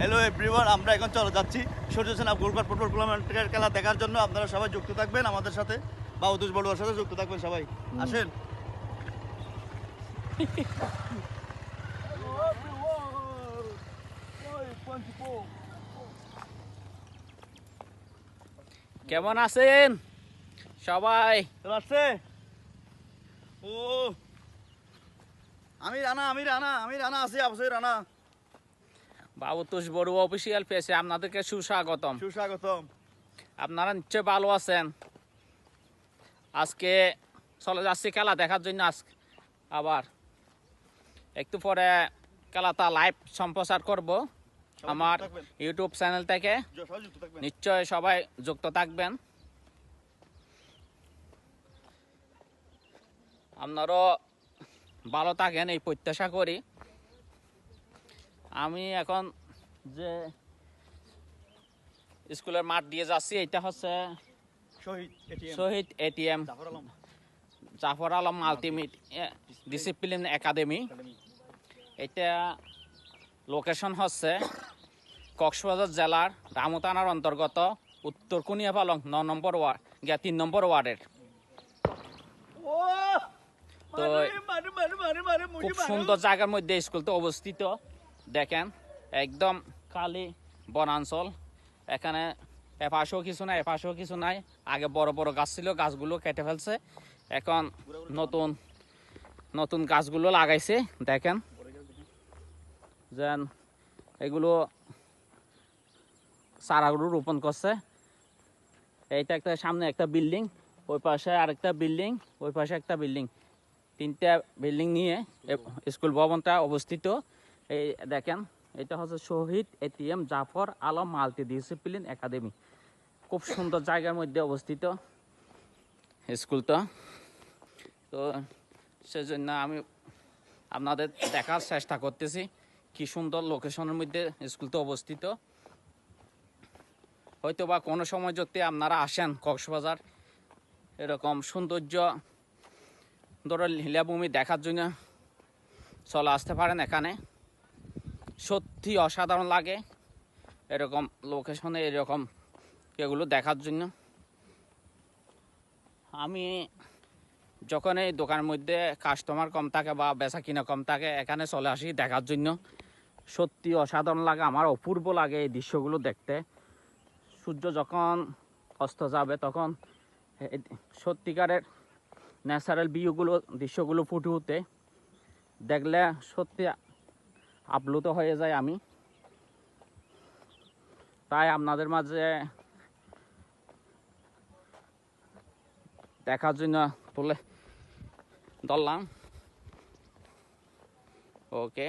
Hello everyone আমরা এখন চলে যাচ্ছি সূর্য সেনা গোলপাট ফুটবল টুর্নামেন্টের খেলা দেখার জন্য। আপনারা সবাই যুক্ত থাকবেন আমাদের সাথে। বা উদুস বড়ুয়ার সাথে যুক্ত থাকবেন সবাই। আসেন। কেমন আছেন? সবাই। আসছে ও। আমি রানা আমি রানা আমি রানা আছি অবশ্যই রানা। বাবু তুষ বড়ুয়া অফিসিয়াল পেয়েছে আপনাদেরকে সুস্বাগতম। সুস্বাগতম। আপনারা নিশ্চয় ভালো আছেন। আজকে চলে যাচ্ছি খেলা দেখার জন্য আজ আবার। একটু পরে খেলাটা লাইভ সম্প্রচার করব আমার ইউটিউব চ্যানেল থেকে। নিশ্চয় সবাই যুক্ত থাকবেন। আপনারও ভালো থাকেন এই প্রত্যাশা করি। আমি এখন যে স্কুলের মাঠ দিয়ে যাচ্ছি এটা হচ্ছে Shaheed ATM Zafar Alam. Ultimate discipline academy এটা লোকেশন হচ্ছে কক্সবাজার জেলার রামু থানার অন্তর্গত উত্তর কুনিয়াপালং ন নম্বর ওয়ার্ড গিয়া তিন নম্বর ওয়ার্ডের। তো খুব সুন্দর জায়গার মধ্যে স্কুলটা অবস্থিত। দেখেন, একদম খালি বনাঞ্চল। এখানে এপাশেও কিছু নাই, এপাশেও কিছু নাই। আগে বড় বড় গাছ ছিল, গাছগুলো কেটে ফেলছে। এখন নতুন নতুন গাছগুলো লাগাইছে, দেখেন। যেন এগুলো চারাগুলো রোপণ করছে। এইটা একটা সামনে একটা বিল্ডিং, ওই পাশে আরেকটা বিল্ডিং, ওই পাশে একটা বিল্ডিং। তিনটা বিল্ডিং নিয়ে স্কুল ভবনটা অবস্থিত। এই দেখেন, এটা হচ্ছে Shaheed ATM Zafar Alam multi discipline academy. খুব সুন্দর জায়গার মধ্যে অবস্থিত স্কুলটা। তো সেজন্য আমি আপনাদের দেখার চেষ্টা করতেছি কি সুন্দর লোকেশনের মধ্যে স্কুলটা অবস্থিত। হয়তো বা কোনো সময় যদি আপনারা আসেন কক্সবাজার, এরকম সৌন্দর্য ধরো লীলাভূমি দেখার জন্য চলে আসতে পারেন এখানে। সত্যি অসাধারণ লাগে এরকম লোকেশনে এরকম এগুলো দেখার জন্য। আমি যখন এই দোকানের মধ্যে কাস্টমার কম থাকে বা বেচা কিনা কম থাকে, এখানে চলে আসি দেখার জন্য। সত্যি অসাধারণ লাগে, আমার অপূর্ব লাগে এই দৃশ্যগুলো দেখতে। সূর্য যখন অস্ত যাবে তখন সত্যিকারের ন্যাচারাল ভিউগুলো দৃশ্যগুলো ফুটে উঠে। দেখলে সত্যি আপ্লুত হয়ে যায় আমি। তাই আপনাদের মাঝে দেখার জন্য তুলে ধরলাম। ওকে।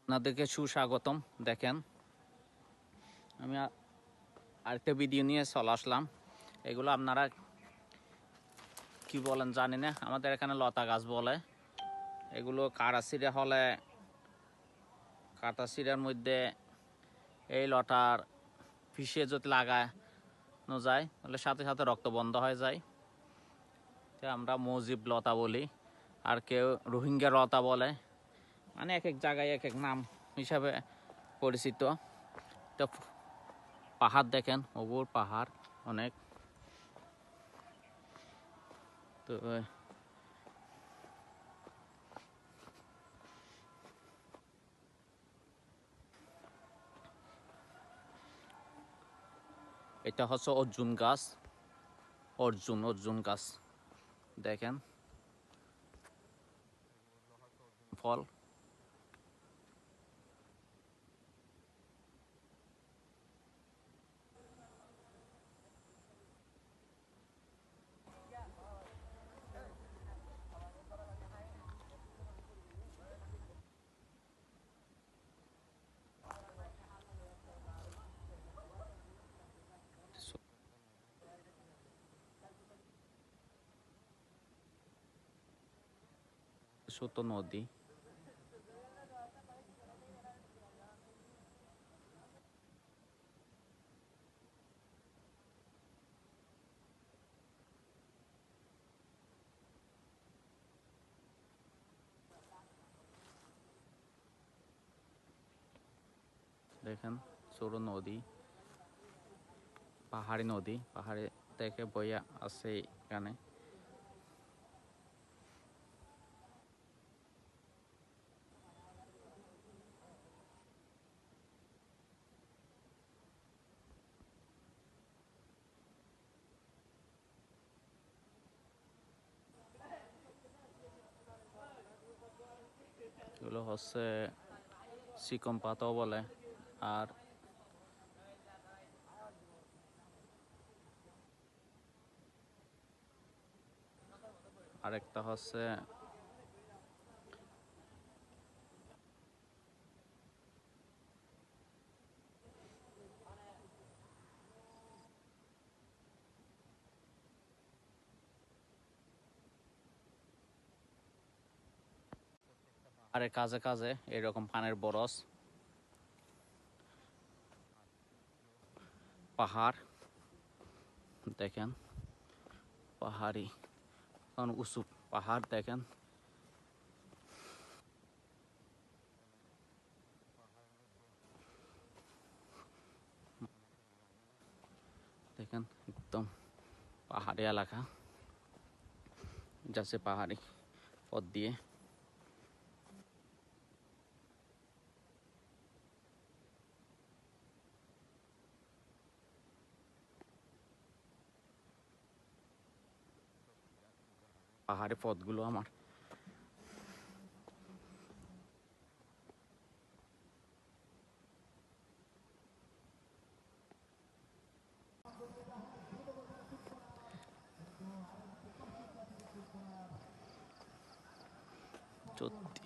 আপনাদেরকে সুস্বাগতম, দেখেন। আমি আরেকটা ভিডিও নিয়ে চলে আসলাম। এগুলো আপনারা কি বলেন জানি না। আমাদের এখানে লতা গাছ বলে। এগুলো কারাসিরা হলে কাটাসিরার মধ্যে এই লতার পিষে যদি লাগানো যায়, তাহলে সাথে সাথে রক্ত বন্ধ হয়ে যায়। আমরা মজিব লতা বলি, আর কেউ রোহিঙ্গা লতা বলে। মানে এক এক জায়গায় এক এক নাম হিসাবে পরিচিত। তো পাহাড় দেখেন ওগুর পাহাড়, অনেক। তো এটা হচ্ছে অর্জুন গাছ। অর্জুন অর্জুন গাছ। দেখেন। ফল। ছোট নদী দেখেন ছোট নদী পাহাড়ি নদী পাহাড়ে থেকে বইয়া আছে এখানে। এগুলো হচ্ছে সিকম পাতাও বলে আর আরেকটা হচ্ছে আরে কাজে কাজে, এরকম পানের বরস। পাহাড়, দেখেন, পাহাড়ি উঁচু পাহাড়, দেখেন। দেখেন, একদম পাহাড়ি এলাকা। যাচ্ছে পাহাড়ি পথ দিয়ে। পাহাড়ি পথগুলো আমার। সত্যি